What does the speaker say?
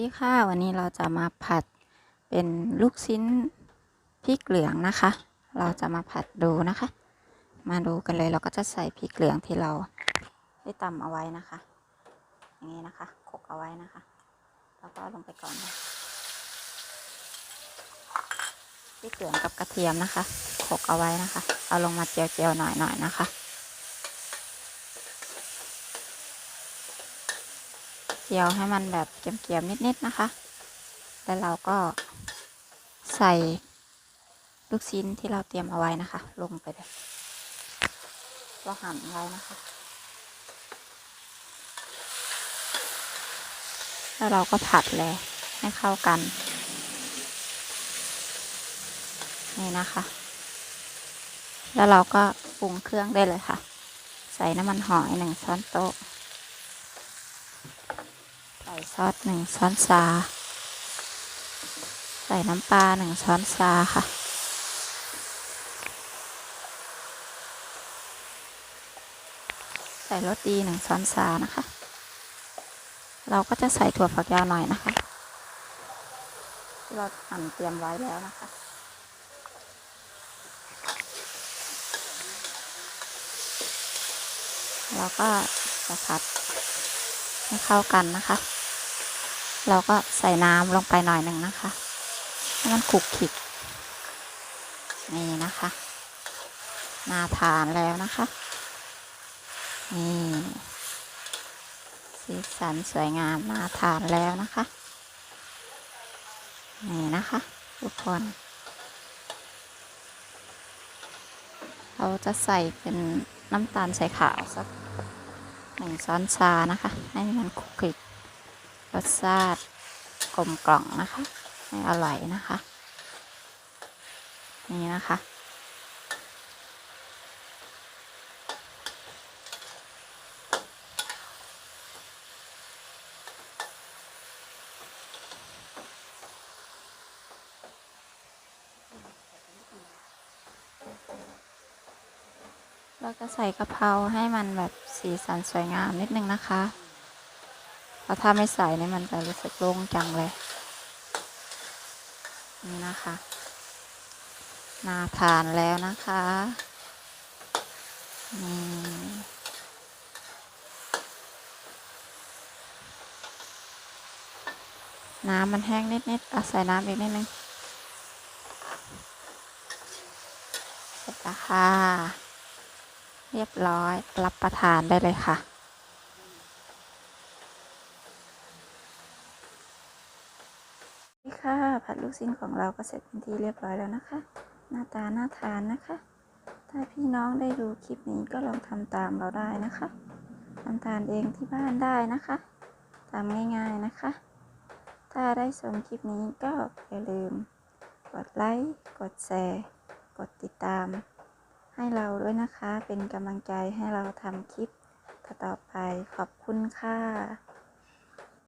ดีค่ะวันนี้เราจะมาผัดเป็นลูกชิ้นพริกเหลืองนะคะ เราจะมาผัดดูนะคะ มาดูกันเลยเราก็จะใส่พริกเหลืองที่เราได้ตำเอาไว้นะคะ อย่างนี้นะคะโขลกเอาไว้นะคะ แล้วก็ลงไปก่อนเลยพริกเหลืองกับกระเทียมนะคะโขลกเอาไว้นะคะ เอาลงมาเจียวๆหน่อยๆนะคะ เจียวให้มันแบบเกรียมๆนิดๆนะคะ แล้วเราก็ใส่ลูกชิ้นที่เราเตรียมเอาไว้นะคะ ลงไปเลยเราหั่นไว้นะคะ แล้วเราก็ผัดเลยให้เข้ากัน นี่นะคะ แล้วเราก็ปรุงเครื่องได้เลยค่ะ ใส่น้ำมันหอยหนึ่งช้อนโต๊ะ ส่ซอสหนึ่งช้อนชา ใส่น้ำปลาหนึ่งช้อนชาค่ะ ใส่รสดีหนึ่งช้อนชานะคะ เราก็จะใส่ถั่วฝักยาวหน่อยนะคะที่เราหั่นเตรียมไว้แล้วนะคะเราก็จะผัดให้เข้ากันนะคะ เราก็ใส่น้ำลงไปหน่อยหนึ่งนะคะให้มันขุกขิกนี่นะคะน่าทานแล้วนะคะ นี่สีสันสวยงามน่าทานแล้วนะคะ นี่นะคะทุกคน เราจะใส่เป็นน้ำตาลใส่ขาวสักหนึ่งช้อนชานะคะ ให้มันคลุกคลิก รสชาติกลมกล่อมนะคะให้อร่อยนะคะ นี่นะคะเราจะใส่กะเพราให้มันแบบสีสันสวยงามนิดนึงนะคะ ราะถ้าไม่ใส่เนี่ยมันจะรู้สึกโล่งจังเลย นี่นะคะ น่าทานแล้วนะคะนี่น้ำมันแห้งนิดๆเอาใส่น้ำอีกนิดนึงเสร็จแล้วค่ะ เรียบร้อยรับประทานได้เลยค่ะ นี่ค่ะ ผั ดลูกชิ้นของเราก็เสร็จเป็นที่เรียบร้อยแล้วนะคะ หน้าตาน่าทานนะคะ ถ้าพี่น้องได้ดูคลิปนี้ก็ลองทำตามเราได้นะคะทำทานเองที่บ้านได้นะคะทำง่ายๆนะคะ ถ้าได้ชมคลิปนี้ก็อย่าลืม กดไลค์ กดแชร์ กดติดตาม ให้เราด้วยนะคะ เป็นกำลังใจให้เราทำคลิปต่อไปขอบคุณค่ะ